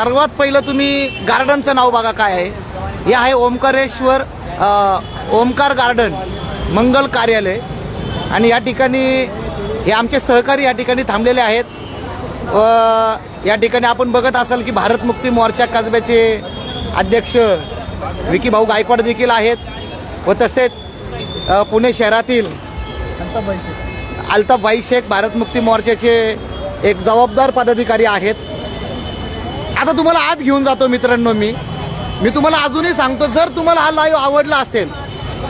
सर्वात पहिलं तुम्ही गार्डनचं नाव बघा काय आहे. हे आहे ओमकारेश्वर ओमकार गार्डन मंगल कार्यालय. आणि या ठिकाणी हे आमचे सहकारी या ठिकाणी थांबलेले आहेत. व या ठिकाणी आपण बघत असाल की भारत मुक्ती मोर्चा कसब्याचे अध्यक्ष विकी भाऊ गायकवाड देखील आहेत. व तसेच पुणे शहरातील अल्ताफबाई शेख भारत मुक्ती मोर्चाचे एक जबाबदार पदाधिकारी आहेत. आता तुम्हाला आत घेऊन जातो मित्रांनो मी. मी तुम्हाला अजूनही सांगतो जर तुम्हाला हा लाईव्ह आवडला असेल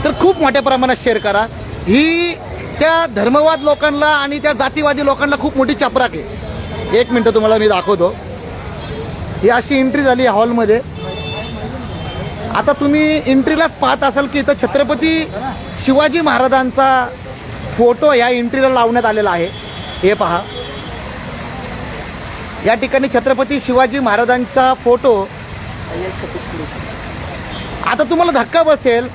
तर खूप मोठ्या प्रमाणात शेअर करा. ही त्या धर्मवाद लोकांना आणि त्या जातीवादी लोकांना खूप मोठी चपराक आहे. एक मिनटं तुम्हाला मी दाखवतो. ही अशी एंट्री झाली हॉलमध्ये आता तुम्ही एंट्रीलाच पाहत असाल की इथं छत्रपती शिवाजी महाराजांचा फोटो या एंट्रीला लावण्यात आलेला आहे. हे पहा. या ठिकाणी छत्रपती शिवाजी महाराजांचा फोटो. आता तुम्हाला धक्का बसेल.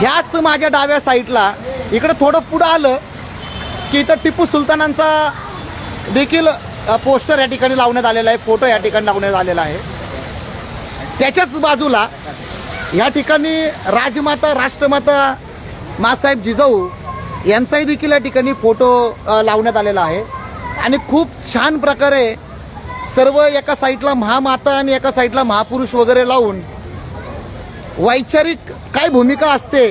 ह्याच माझ्या डाव्या साईडला. इकडे थोडं पुढं आलं की इथं टिपू सुलतानांचा देखील पोस्टर या ठिकाणी लावण्यात आलेला आहे. फोटो या ठिकाणी लावण्यात आलेला आहे. त्याच्याच बाजूला या ठिकाणी राजमाता राष्ट्रमाता मासाहेब जिजाऊ यांचाही देखील या ठिकाणी फोटो लावण्यात आलेला आहे. आणि खूप छान प्रकारे सर्व एका साईडला महामाता आणि एका साईडला महापुरुष वगैरे लावून वैचारिक काय भूमिका असते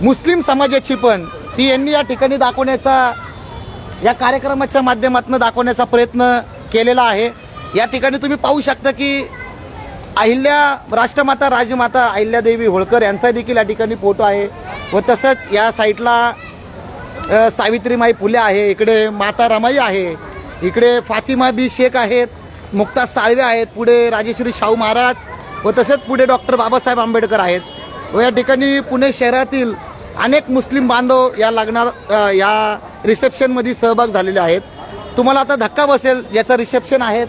मुस्लिम समाजाची पण ती यांनी या ठिकाणी दाखवण्याचा या कार्यक्रमाच्या माध्यमातून दाखवण्याचा प्रयत्न केलेला आहे. या ठिकाणी तुम्ही पाहू शकता की अहिल्या राष्ट्रमाता राजमाता अहिल्यादेवी होळकर यांचा देखील या ठिकाणी फोटो आहे व तसंच या साईटला सावित्रीमाई फुले आहे इकडे माता रमाई आहे इकडे फातिमा बी शेख आहेत मुक्ता साळवे आहेत पुढे राजेश्री शाहू महाराज व तसेच पुढे डॉक्टर बाबासाहेब आंबेडकर आहेत. व या ठिकाणी पुणे शहरातील अनेक मुस्लिम बांधव या लग्ना अ, या रिसेप्शनमध्ये सहभाग झालेले आहेत. तुम्हाला आता धक्का बसेल याचं रिसेप्शन आहेत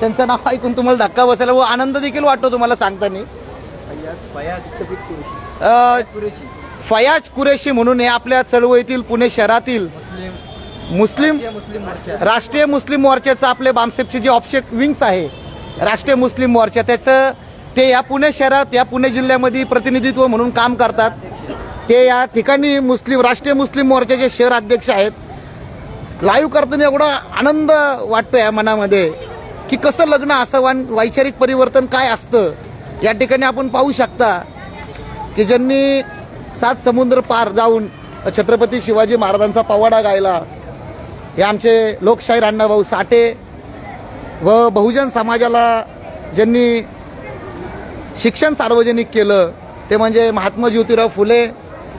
त्यांचं नाव ऐकून तुम्हाला धक्का बसेल व आनंद देखील वाटतो तुम्हाला सांगताना. फयाज कुरेशी म्हणून हे आपल्या चळवळीतील पुणे शहरातील मुस्लिम राष्ट्रीय मुस्लिम मोर्चाचं आपले बामसेपचे जे ऑप्शेक विंग्स आहे राष्ट्रीय मुस्लिम मोर्चा त्याचं ते या पुणे शहरात या पुणे जिल्ह्यामध्ये प्रतिनिधित्व म्हणून काम करतात. ते या ठिकाणी मुस्लिम राष्ट्रीय मुस्लिम मोर्चाचे शहर अध्यक्ष आहेत लाईव्ह करताना एवढा आनंद वाटतो या मनामध्ये की कसं लग्न असं वैचारिक परिवर्तन काय असतं या ठिकाणी आपण पाहू शकता की ज्यांनी सात समुद्र पार जाऊन छत्रपती शिवाजी महाराजांचा पवाडा गायला. हे आमचे लोकशाहीर अण्णाभाऊ साठे व बहुजन समाजाला ज्यांनी शिक्षण सार्वजनिक केलं ते म्हणजे महात्मा ज्योतिराव फुले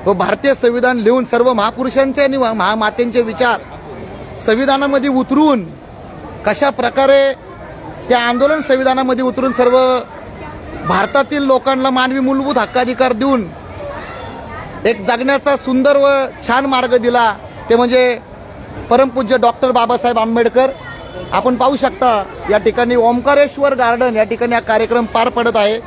व भारतीय संविधान लिहून सर्व महापुरुषांचे आणि महामातेंचे विचार संविधानामध्ये उतरून कशा प्रकारे त्या आंदोलन संविधानामध्ये उतरून सर्व भारतातील लोकांना मानवी मूलभूत हक्काधिकार देऊन एक जगण्याचा सुंदर व छान मार्ग दिला. ते म्हणजे परमपूज्य डॉक्टर बाबासाहेब आंबेडकर. आपण पाहू शकता या ठिकाणी ओंकारेश्वर गार्डन या ठिकाणी हा कार्यक्रम पार पडत आहे.